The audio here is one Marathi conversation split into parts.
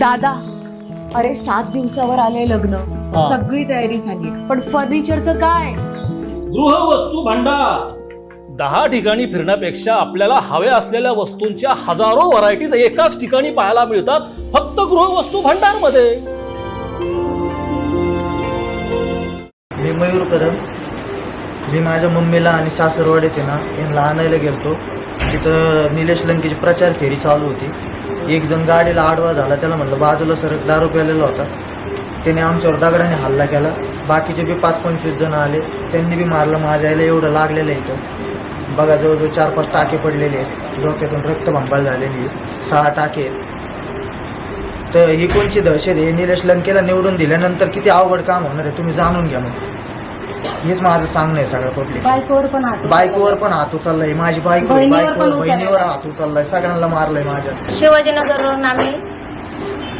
दादा अरे सात दिवसावर आले लग्न. हा. सगळी तयारी झाली. पण फर्निचरचं काय? गृहवस्तू भांडार. दहा ठिकाणी फिरण्यापेक्षा आपल्याला हव्या असलेल्या वस्तूंच्या हजारो व्हरायटीज एकाच ठिकाणी पाहायला मिळतात फक्त गृहवस्तू भांडारमध्ये मी मयूर कदम. मी माझ्या मम्मीला आणि सासरवाड येते ना यांना आणायला गेलतो. तिथं निलेश लंकेची प्रचार फेरी चालू होती. एक जण गाडीला आडवा झाला त्याला म्हटलं बाजूला सरक दारू प्यालेला होता. त्याने आमच्यावर दगडाने हल्ला केला. बाकीचे बी पाच पंचवीस जण आले. त्यांनी बी मारलं माझ्या आईला एवढं लागलेलं आहे इथं. बघा जवळजवळ चार पाच टाके पडलेले आहेत. डोक्यातून रक्तभंबाळ झालेली आहे. सहा टाके आहेत. तर ही कोणची दहशत आहे? निलेश लंकेला निवडून दिल्यानंतर किती अवघड काम होणार आहे? तुम्ही जाणून घ्या मग. हेच माझं सांगणं आहे सगळं पब्लिक बायकोवर पण हात बायकोवर पण हात उचललाय. माझी बायको आहे, बहिणीवर पण उचललाय. बहिणीवर हात उचललाय. सगळ्यांना मारलंय माझ्या शिवाजीनगरवरून आम्ही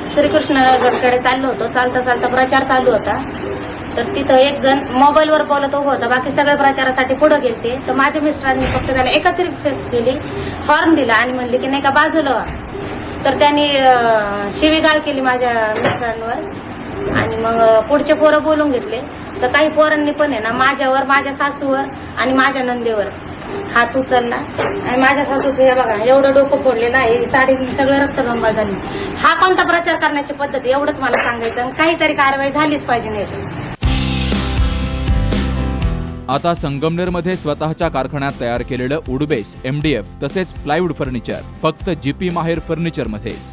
श्रीकृष्णनगरकडे चाललो होतो. चालता चालता प्रचार चालू होता. तर तिथं एक जण मोबाईलवर बोलत उभं होता. बाकी सगळे प्रचारासाठी पुढे गेलते. तर माझ्या मिस्टरांनी फक्त त्याला एकच रिक्वेस्ट केली. हॉर्न दिला आणि म्हणले की नाही का बाजूला व्हा. तर त्यांनी अं, शिवीगाळ केली माझ्या मिस्टरांवर. आणि मग पुढचे पोरं बोलून घेतले. तर काही पोरांनी पण आहे ना माझ्यावर माझ्या सासूवर आणि माझ्या नंदेवर हात उचलला. आणि माझ्या सासूचं हे बघा एवढं डोकं फोडलेलं आहे साडी सगळं रक्तबंबाळ झाली. हा कोणता प्रचार करण्याची पद्धत एवढंच मला सांगायचं आणि काहीतरी कारवाई झालीच पाहिजे याच्यात. आता संगमनेरमध्ये स्वतःच्या कारखान्यात तयार केलेलं उडबेस एमडीएफ तसेच प्लायवूड फर्निचर फक्त जीपी माहेर फर्निचरमध्येच.